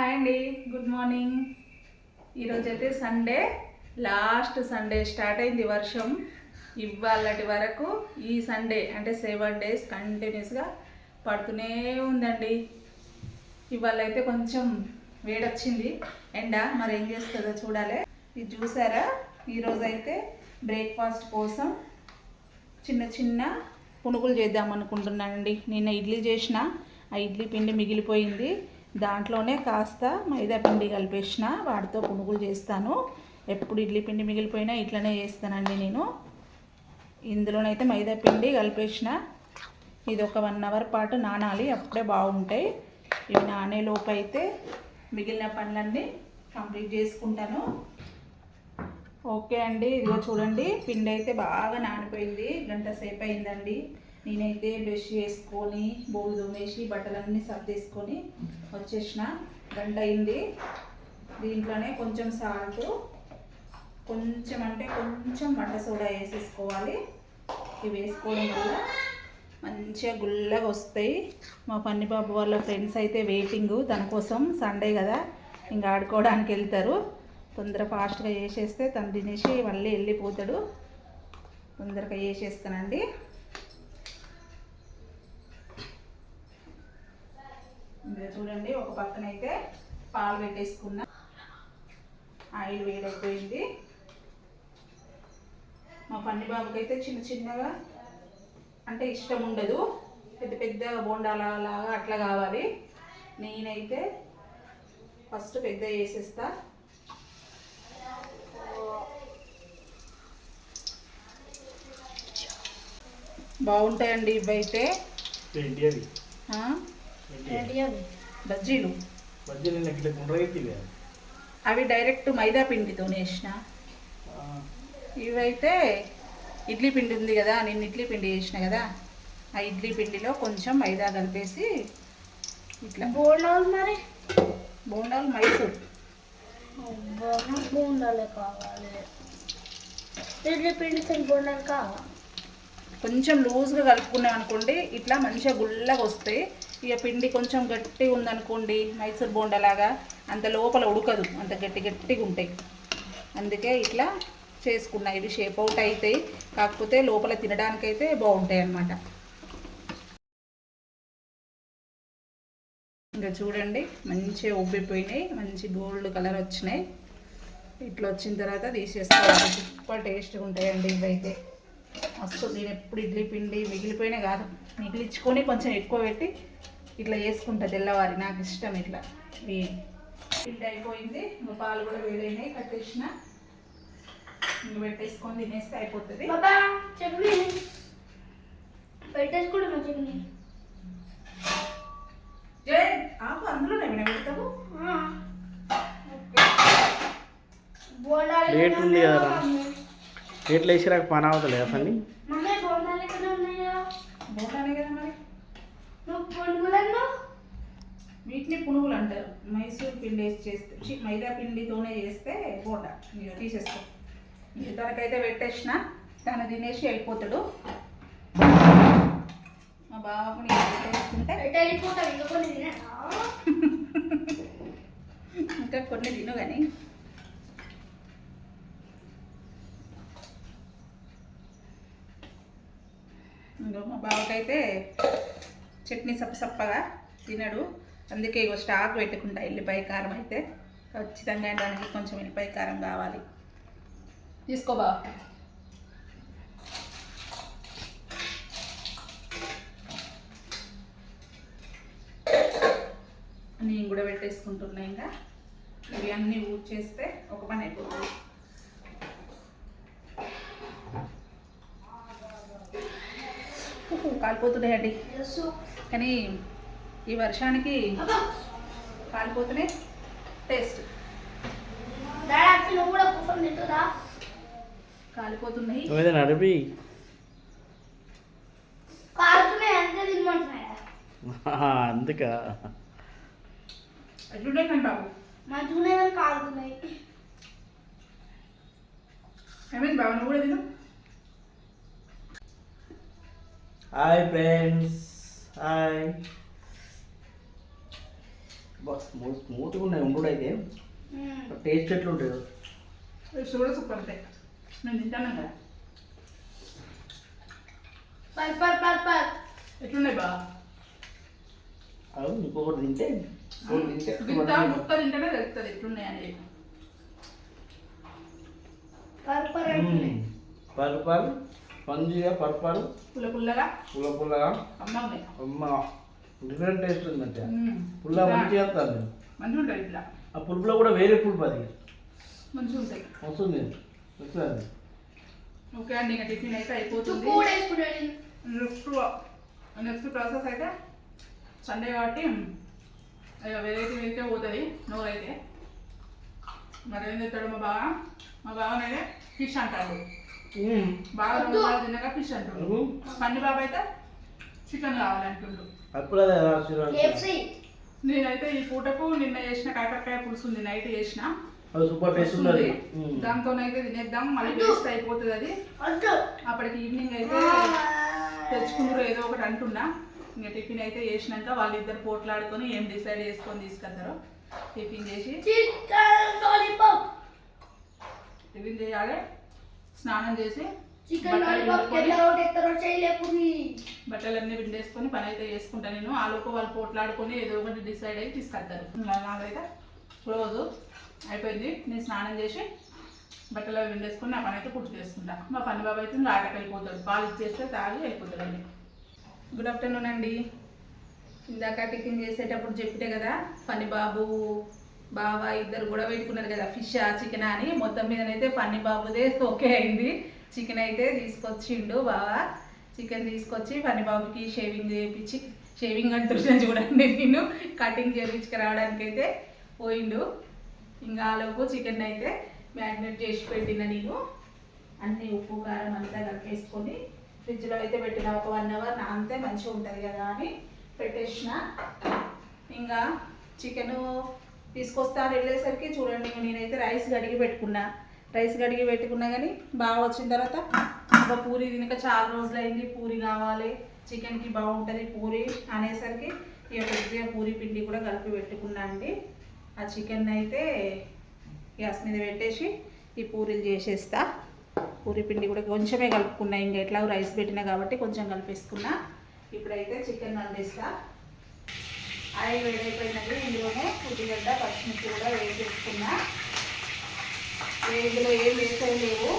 Hi అండి good morning. ఈరోజు అయితే సండే లాస్ట్ సండే స్టార్ట్ అయింది వర్షం. ఇవాళటి వరకు ఈ సండే అంటే సెవెన్ డేస్ కంటిన్యూస్గా పడుతూనే ఉందండి. ఇవాళ అయితే కొంచెం వేడొచ్చింది. ఎండ మరి ఏం చేస్తుందో చూడాలి. ఇది చూసారా? ఈరోజు అయితే బ్రేక్ఫాస్ట్ కోసం చిన్న చిన్న పునుగులు చేద్దాం అనుకుంటున్నానండి నిన్న ఇడ్లీ చేసిన ఆ ఇడ్లీ పిండి మిగిలిపోయింది. దాంట్లోనే కాస్త మైదా పిండి కలిపేసిన వాటితో పునుగులు చేస్తాను. ఎప్పుడు ఇడ్లీ పిండి మిగిలిపోయినా ఇట్లనే చేస్తానండి నేను. ఇందులోనైతే మైదా పిండి కలిపేసిన. ఇది ఒక వన్ అవర్ పాటు నానాలి అప్పుడే బాగుంటాయి. ఇవి నానేలోపు అయితే మిగిలిన పనులన్నీ కంప్లీట్ చేసుకుంటాను. ఓకే అండి ఇదిగో చూడండి పిండి అయితే బాగా నానిపోయింది. గంట సేపు అయిందండి. నేనైతే బ్రష్ వేసుకొని బోల్ తోమేసి బట్టలన్నీ సర్దేసుకొని వచ్చేసిన. గంట అయింది. దీంట్లోనే కొంచెం సాల్ట్ కొంచెం అంటే కొంచెం వంట సోడా వేసేసుకోవాలి. ఇవి వేసుకోవడం వల్ల మంచిగా గుల్లగా వస్తాయి. మా పన్ని బాబు వాళ్ళ ఫ్రెండ్స్ అయితే వెయిటింగ్. తన కోసం సండే కదా ఇంకా ఆడుకోవడానికి వెళ్తారు. తొందర ఫాస్ట్గా చేసేస్తే తను తినేసి మళ్ళీ వెళ్ళిపోతాడు. తొందరగా చేసేస్తానండి. చూడండి ఒక పక్కన అయితే పాలు పెట్టేసుకున్నా. ఆయిల్ వేడైపోయింది. మా పన్ని బాబుకి అయితే చిన్న చిన్నగా అంటే ఇష్టం ఉండదు. పెద్ద పెద్ద బోండాల లాగా అట్లా కావాలి. నేనైతే ఫస్ట్ పెద్ద వేసేస్తా బాగుంటాయండి ఇవైతే. బజ్జీలు. అవి డైరెక్ట్ మైదా పిండితో వేసిన ఇవైతే ఇడ్లీ పిండి ఉంది కదా నేను ఇడ్లీ పిండి చేసిన కదా ఆ ఇడ్లీ పిండిలో కొంచెం మైదా కలిపేసి ఇట్లా. బోండాలు మరి? బోండాలు మైసూర్. బోండాలే కావాలి. ఇడ్లీ పిండితో బోండాలు కావాలి కొంచెం లూజ్గా కలుపుకున్నాం అనుకోండి ఇట్లా మంచిగా గుల్లగా వస్తాయి. ఇక పిండి కొంచెం గట్టిగా ఉందనుకోండి మైసూర్ బోండలాగా అంత లోపల ఉడకదు అంత గట్టి గట్టిగా ఉంటాయి. అందుకే ఇట్లా చేసుకున్నా. ఇవి షేప్ అవుట్ అవుతాయి కాకపోతే లోపల తినడానికైతే బాగుంటాయి అన్నమాట. ఇంకా చూడండి మంచిగా ఉబ్బిపోయినాయి. మంచి గోల్డ్ కలర్ వచ్చినాయి. ఇట్లా వచ్చిన తర్వాత తీసేసుకోవాలి. సూపర్ టేస్ట్గా ఉంటాయండి ఇవైతే. మస్తు నేను ఎప్పుడు ఇడ్లీ పిండి మిగిలిపోయినా కాదు. మిగిలించుకొని కొంచెం ఎక్కువ పెట్టి ఇట్లా చేసుకుంటా తెల్లవారి. నాకు ఇష్టం ఇట్లా. ఈ పిండి అయిపోయింది. ఇంకా పాలు కూడా వేడైనాయి. కట్టేసిన. ఇంక పెట్టేసుకొని తినేస్తే అయిపోతుంది. బాబా చట్నీ పెట్టేసుకుంటున్నా చట్నీ జై ఆకు అందులోనే ఎక్కడ ఉంది ఉన్నాయో ఎట్లా వేసిరాక పని అవతలే అసలు మరి. వీటిని పునుగులు అంటారు. మైసూర్ పిండి వేసి చేస్తే మైదా పిండితోనే చేస్తే బోండా. తీసేసుకో ఇక తనకైతే పెట్టేసిన తను తినేసి అయిపోతాడు మా పెట్టేసుకుంటే ఇంకా కొన్ని తినేనా? ఇంకా కొన్ని తిను కానీ ఇంకో మా బావకైతే చట్నీ సప్పసప్పగా తినడు. అందుకే ఇగో స్టాక్ పెట్టుకుంటా ఎల్లిపాయ కారం అయితే. ఖచ్చితంగా దానికి కొంచెం ఎల్లిపాయ కారం కావాలి. తీసుకో బావ. నేను కూడా పెట్టేసుకుంటున్నా ఇంకా. ఇవి అన్నీ ఊడ్చేస్తే ఒక పని అయిపోతుంది. కాలిపోతున్నాయండి. కానీ ఈ వర్షానికి కాలిపోతూనే టేస్ట్. కాలిపోతున్నాయి. నడిపి. కాలుతున్నాయి అంతే తినమంటున్నాయా అందుక? కాలుతున్నాయి. ఏమైంది బాబు నువ్వు కూడా తిను? హాయ్ ఫ్రెండ్స్ హాయ్ స్మూత్గా ఉన్నాయి ఉండు అయితే టేస్ట్ ఎట్లుంటుంది. టేస్ట్ కూడా సూపర్ ఉంటాయి. నేను తింటాను కదా. పర్ పర్ పర్ పర్. ఎట్లున్నాయి బా? అవి ఇంకొకటి తింటే. తింటే గింత ముక్క తింటేనే తెలుస్తుంది ఎట్లున్నాయి అనేది. పర్ పర్ మ్మ్. పరుపాలు పంజిగా పరుపాలు. పుల్ల పుల్లగా? పుల్ల పుల్లగా? అమ్మ ఉన్నాయి అమ్మ డిఫరెంట్ టేస్ట్ ఉందంటే. పుల్ల మంచి చేస్తారు మంచిగా ఉంటుంది ఇట్లా. ఆ పులుపులో కూడా వేరే పులుపు అది మంచిగా ఉంటాయి వస్తుంది. వస్తుంది. ఓకే అండి ఇంకా టిఫిన్ అయితే అయిపోతుంది. నెక్స్ట్ నెక్స్ట్ ప్రాసెస్ అయితే సండే కాబట్టి వెరైటీ అయితే పోతుంది నోరైతే. మరి ఏం చెప్తాడు మా బావ? మా బావనైతే ఫిష్ అంటాడు. బాగా రెండు బాగా తిన్నాక ఫిష్ అంటాడు. పండి బాబు అయితే చికెన్ కావాలంటుండు అప్పుడు అదే నేనైతే ఈ పూటకు నిన్న చేసిన కాకరకాయ పులుసు ఉంది నైట్ చేసిన. అది సూపర్ టేస్ట్ ఉన్నది. దాంతోనైతే తినేద్దాం మళ్ళీ వేస్ట్ అయిపోతుంది అది. వద్దు. అప్పటికి ఈవినింగ్ అయితే తెచ్చుకుందరు ఏదో ఒకటి అంటున్నా. ఇంకా టిఫిన్ అయితే చేసినాక వాళ్ళిద్దరు పోట్లాడుకొని ఏం డిసైడ్ చేసుకొని తీసుకెళ్తారో టిఫిన్ చేసి. చికెన్ లాలీపాప్ టిఫిన్ చేయాలి. స్నానం చేసి చికెన్ బట్టలు బట్టలన్నీ పిండేసుకొని పని అయితే చేసుకుంటా నేను. ఆ లోపు వాళ్ళు పోట్లాడుకొని ఏదో ఒకటి డిసైడ్ అయ్యి తీసుకెళ్తారు. నాకైతే క్లోజ్ అయిపోయింది. నేను స్నానం చేసి బట్టలు అవి పిండేసుకొని నా పని అయితే పూర్తి చేసుకుంటా. మా పని బాబు అయితే ఆటకి వెళ్ళిపోతాడు. పాలు ఇచ్చేస్తే తాగి వెళ్ళిపోతాడు అండి గుడ్ ఆఫ్టర్నూన్ అండి. ఇందాక టిఫిన్ చేసేటప్పుడు చెప్పితే కదా ఫని బాబు బావ ఇద్దరు కూడా పెట్టుకున్నారు కదా ఫిష్ చికెన్ అని. మొత్తం మీదనైతే ఫని బాబుదే ఓకే అయింది. చికెన్ అయితే తీసుకొచ్చిండు బావ. చికెన్ తీసుకొచ్చి ఫని బాబుకి షేవింగ్ చేయించి షేవింగ్ అంటున్నా చూడండి నేను. కటింగ్ చేయించుకురావడానికి అయితే పోయిండు. ఇంకా ఆలోపు చికెన్ అయితే మ్యారినేట్ చేసి పెట్టిన నేను. అన్ని ఉప్పు కారం అంతా కలిపేసుకొని ఫ్రిడ్జ్లో అయితే పెట్టిన ఒక వన్ అవర్ నానితే మంచిగా ఉంటుంది కదా అని పెట్టేసిన. ఇంకా చికెను తీసుకొస్తాను వెళ్ళేసరికి చూడండి నేనైతే రైస్ గడిగి పెట్టుకున్నా. రైస్ కడిగి పెట్టుకున్నా కానీ బాగా వచ్చిన తర్వాత ఒక పూరి తినక చాలా రోజులైంది పూరి కావాలి చికెన్కి బాగుంటుంది పూరి అనేసరికి ఇక కొద్దిగా పూరి పిండి కూడా కలిపి పెట్టుకున్నా అండి. ఆ చికెన్ అయితే గ్యాస్ మీద పెట్టేసి ఈ పూరీలు చేసేస్తా. పూరి పిండి కూడా కొంచెమే కలుపుకున్నా ఇంకా ఎట్లా రైస్ పెట్టినా కాబట్టి కొంచెం కలిపేసుకున్నా. ఇప్పుడైతే చికెన్ వండేస్తా. ఆయిల్ వేడైపోయినది ఇందులోనే పుట్టిగడ్డ పచ్చిమిర్చి కూడా వేసేసుకున్నా. ఇందులో ఏం వేసేవి లేవు.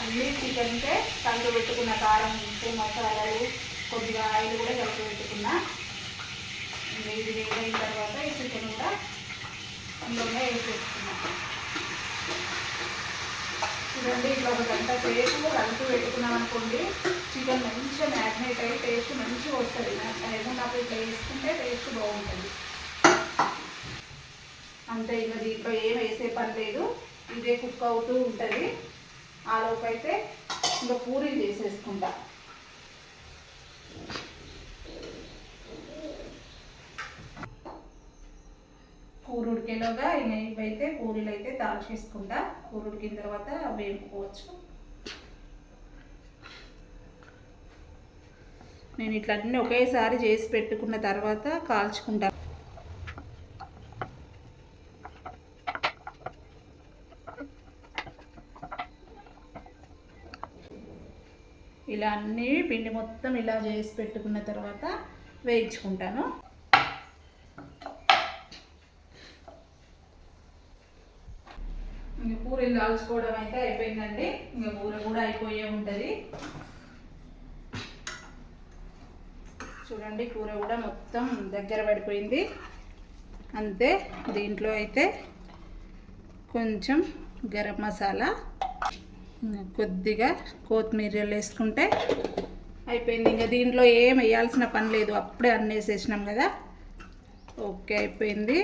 అన్నీ చికెన్కే కలిపి పెట్టుకున్న కారం ఉప్పు మసాలాలు కొద్దిగా ఆయిల్ కూడా కలిపి పెట్టుకున్నా. ఇది వేడైన తర్వాత ఈ చికెన్ కూడా అందులోనే వేసేసుకున్నాను చూడండి ఇట్లా ఒక గంట సేపు కలుపు పెట్టుకున్నాం అనుకోండి చికెన్ మంచిగా మ్యాగ్నేట్ అయ్యి టేస్ట్ మంచిగా వస్తుంది. ఏమన్నప్పుడు ఇట్లా వేసుకుంటే టేస్ట్ బాగుంటుంది. అంతే ఇంకా దీంట్లో ఏం వేసే పని లేదు. ఇదే కుక్ అవుతూ ఉంటుంది. ఆలోపు అయితే ఇంకా పూరీలు చేసేసుకుంటా కూర ఉడికేలోగా ఇంకా ఇవైతే పూరీలు అయితే దాల్చేసుకుంటా కూర ఉడికిన తర్వాత వేపుకోవచ్చు. నేను ఇట్లా అన్నీ ఒకేసారి చేసి పెట్టుకున్న తర్వాత కాల్చుకుంటా. ఇలా అన్నీ పిండి మొత్తం ఇలా చేసి పెట్టుకున్న తర్వాత వేయించుకుంటాను. ఇంక పూరీలు కాల్చుకోవడం అయితే అయిపోయిందండి. ఇంకా కూర కూడా అయిపోయే ఉంటుంది. చూడండి కూర కూడా మొత్తం దగ్గర పడిపోయింది. అంతే దీంట్లో అయితే కొంచెం గరం మసాలా కొద్దిగా కొత్తిమీరలు వేసుకుంటే అయిపోయింది. ఇంకా దీంట్లో ఏం వేయాల్సిన పని లేదు అప్పుడే అన్నీ వేసేసినాం కదా. ఓకే అయిపోయింది.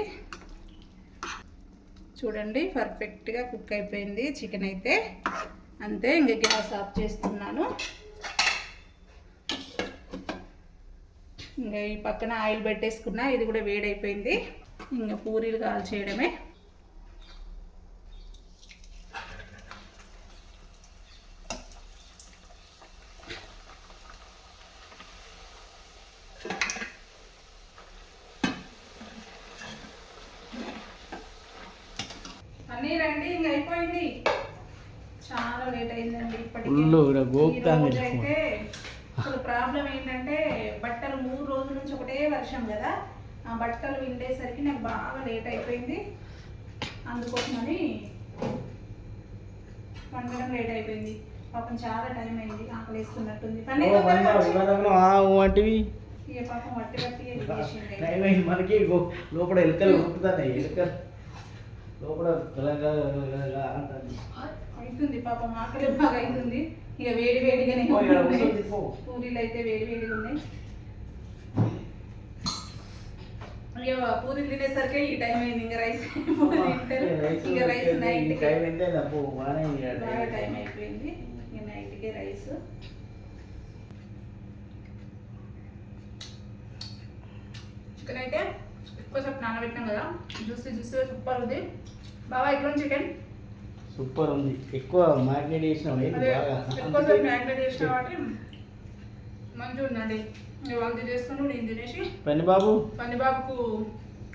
చూడండి పర్ఫెక్ట్గా కుక్ అయిపోయింది చికెన్ అయితే. అంతే ఇంకా గ్యాస్ ఆఫ్ చేస్తున్నాను. ఇంకా ఈ పక్కన ఆయిల్ పెట్టేసుకున్నా ఇది కూడా వేడైపోయింది. ఇంకా పూరీలు కాల్ రండి ఇంక అయిపోయింది. చాలా లేట్ అయిందండి ఇప్పటికి. అయితే అసలు ప్రాబ్లం ఏంటంటే బట్టలు మూడు రోజుల నుంచి ఒకటే వర్షం కదా. ఆ బట్టలు విండేసరికి నాకు బాగా లేట్ అయిపోయింది. అందుకోసమని వండడం లేట్ అయిపోయింది. పాపం చాలా టైం అయింది ఆకలి వేస్తున్నట్టుంది వంటివి. పాపం వట్టి వట్టి చేసింది టైం అయింది మనకి లోపల ఎలుకలు. లోపల. అవుతుంది పాపం ఆకలి బాగా అవుతుంది ఇక వేడి వేడిగానే. పూరీలు అయితే వేడి వేడిగా ఉన్నాయి. ఇక పూరీలు తినేసరికి ఈ టైం అయింది. ఇంకా రైస్ ఇక రైస్ నైట్ బాగా టైం. టైం అయిపోయింది. ఇక నైట్కే రైస్. చికెన్ అయితే ఎక్కువసేపు నానబెట్టినాం కదా. జ్యూసీ జ్యూసీ సూపర్ ఉంది. బాగా ఎట్లా చికెన్ సూపర్ ఉంది. ఎక్కువ మ్యాగ్నేట్ ఎక్కువసేపు మ్యాగ్నేట్ చేసిన కాబట్టి మంచిగా ఉందండి వాళ్ళు తినేస్తున్నాను నేను తినేసి. పని బాబు పని బాబుకు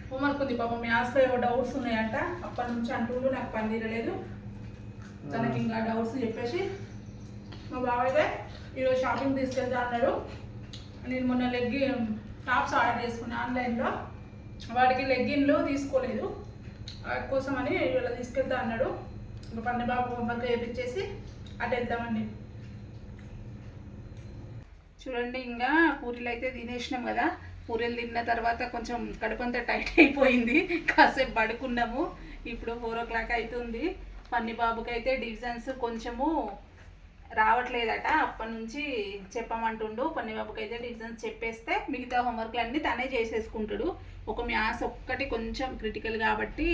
హోంవర్క్ ఉంది పాపం మ్యాథ్స్లో ఏవో డౌట్స్ ఉన్నాయంట. అప్పటి నుంచి అంటుండు నాకు పని తీరలేదు. తనకి ఇంకా డౌట్స్ చెప్పేసి మా బాబాయ్ అయితే ఈరోజు షాపింగ్ తీసుకెళ్తా అన్నాడు నేను మొన్న లెగ్గి టాప్స్ ఆర్డర్ చేసుకున్నాను ఆన్లైన్లో. వాడికి లెగ్గిన్లు తీసుకోలేదు. కోసం అని ఇలా తీసుకెళ్తా అన్నాడు. ఇంకా పని బాబు హోంవర్క్ చేయించేసి అటు వెళ్తామండి చూడండి ఇంకా పూరీలు అయితే తినేసినాం కదా. పూరీలు తిన్న తర్వాత కొంచెం కడుపంతా టైట్ అయిపోయింది. కాసేపు పడుకున్నాము. ఇప్పుడు ఫోర్ ఓ క్లాక్ అవుతుంది. పన్ని బాబుకి అయితే డివిజన్స్ కొంచెము రావట్లేదట. అప్పటి నుంచి చెప్పమంటుండు. పన్ని బాబుకి అయితే డివిజన్స్ చెప్పేస్తే మిగతా హోంవర్క్లు అన్నీ తనే చేసేసుకుంటాడు. ఒక మ్యాథ్స్ ఒక్కటి కొంచెం క్రిటికల్ కాబట్టి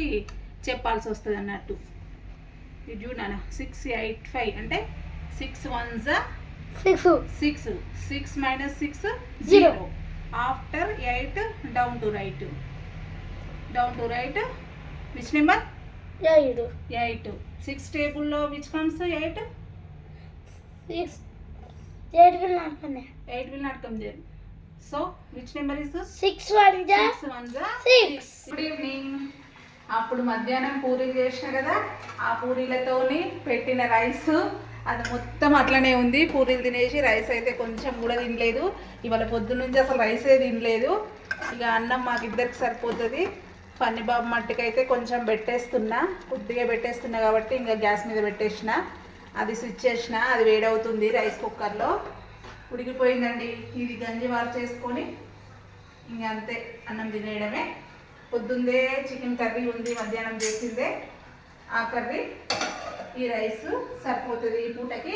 చెప్పాల్సి వస్తుంది అన్నట్టు ఇది చూడనా సిక్స్ ఎయిట్ ఫైవ్ అంటే సిక్స్ వన్ జా six six six minus six. Zero after eight down to right down to right which number ఏడు ఎయిట్ సిక్స్ టేబుల్లో విచ్ కమ్స్ ఎయిట్ సిక్స్ ఏడు అనుకున్నా eight will not come there so which number is six one జా six one జా Six. Good evening అప్పుడు మధ్యాహ్నం పూరీలు చేసిన కదా ఆ పూరీలతోని పెట్టిన రైస్. అది మొత్తం అట్లనే ఉంది. పూరీలు తినేసి రైస్ అయితే కొంచెం కూడా తినలేదు. ఇవాళ పొద్దున్న నుంచి అసలు రైసే తినలేదు. ఇక అన్నం మాకు ఇద్దరికి సరిపోతుంది. పన్నిబాబు మట్టికైతే కొంచెం పెట్టేస్తున్నా. కొద్దిగా పెట్టేస్తున్నా కాబట్టి ఇంకా గ్యాస్ మీద పెట్టేసిన. అది స్విచ్ చేసిన అది వేడవుతుంది రైస్ కుక్కర్లో ఉడికిపోయిందండి. ఇది గంజి వారు చేసుకొని ఇంక అంతే అన్నం తినేయడమే. పొద్దుందే చికెన్ కర్రీ ఉంది మధ్యాహ్నం చేసిందే. ఆ కర్రీ ఈ రైస్ సరిపోతుంది ఈ పూటకి.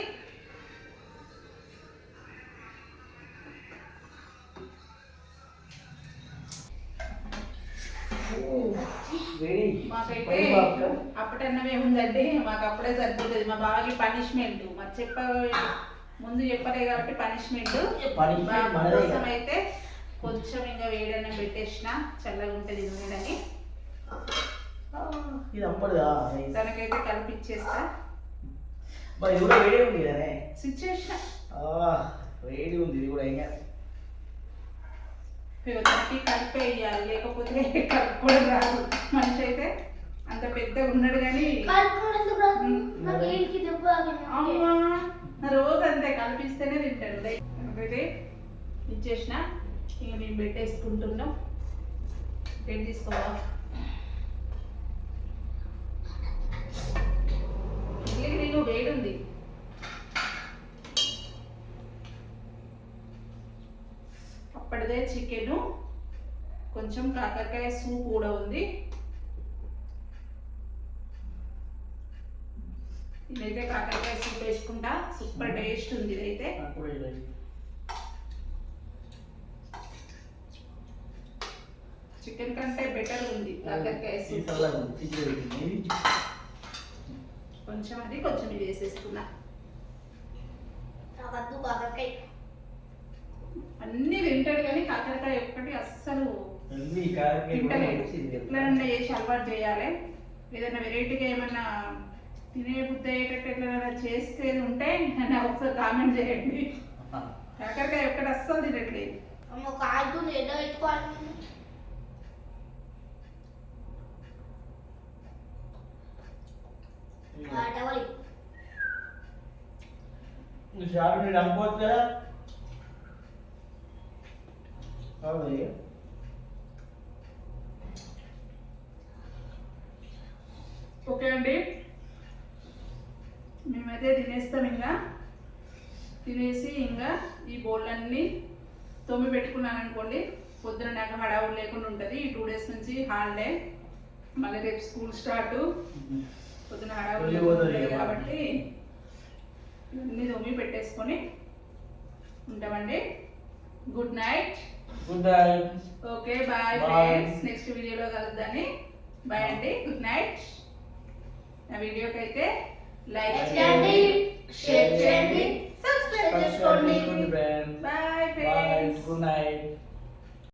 మాకైతే ఉందండి మాకు అప్పుడే సరిపోతుంది. మా బాబాకి పనిష్మెంట్ మరి చెప్ప ముందు చెప్పలే కాబట్టి పనిష్మెంట్ కోసం. అయితే కొంచెం ఇంకా వేడన్నం పెట్టేసిన చల్లగా ఉంటుంది నూనెని ఇది అప్పటిదా. తనకైతే కలిపిచ్చేస్తా. మరి ఇది కూడా వేడి ఉంది కదా స్విచ్ చేసిన వేడి ఉంది ఇది కూడా ఇగో తనకి కలిపే వేయాలి లేకపోతే కలుపుకోవడం రాదు. మనిషి అయితే అంత పెద్దగా ఉన్నాడు కానీ రోజు అంతే కలిపిస్తేనే తింటాడు. అయితే ఇచ్చేసిన ఇక మేము పెట్టేసుకుంటున్నాం. పెట్టి తీసుకోవా? ఇడ్లీకి నేను వేడి ఉంది. అప్పటిదే చికెను కొంచెం కాకరకాయ సూప్ కూడా ఉంది. ఇదైతే కాకరకాయ సూప్ వేసుకుంటా. సూపర్ టేస్ట్ ఉంది ఇదైతే. చికెన్ కంటే బెటర్ ఉంది కాకరకాయ సూప్. కొంచెం అది కొంచెం ఇది వద్దు కాకరకాయ. అన్ని వింటాడు కానీ కాకరకాయ ఒక్కటి అస్సలు ఎట్లా ఎట్లనన్నా చేసి అలవాటు చేయాలి. ఏదైనా వెరైటీగా ఏమన్నా తినే బుద్ధి అయ్యేటట్టు ఎట్లా చేస్తే ఉంటే అని ఒకసారి కామెంట్ చేయండి. కాకరకాయ ఒక్కటి అస్సలు తినట్లేదు. అనుకోవచ్చు కదా అవును ఓకే అండి. మేమైతే తినేస్తాం ఇంకా తినేసి ఇంకా ఈ బౌళ్ళన్నీ తొమ్మి పెట్టుకున్నాను అనుకోండి. పొద్దున నాకు హడావుడు లేకుండా ఉంటుంది. ఈ టూ డేస్ నుంచి హాలిడే మళ్ళీ రేపు స్కూల్ స్టార్ట్ పొద్దున హడావుడు ఉంటుంది ఇక. కాబట్టి ఇవన్నీ తొమ్మి పెట్టేసుకొని ఉంటామండి. Good night good night okay bye. Friends next వీడియోలో కలుద్దాన్ని బాయ్ అండి. గుడ్ నైట్ నా వీడియోకి అయితే లైక్ చేయండి చేయండి, షేర్ చేయండి సబ్స్క్రైబ్ చేసుకోండి. Bye friends good night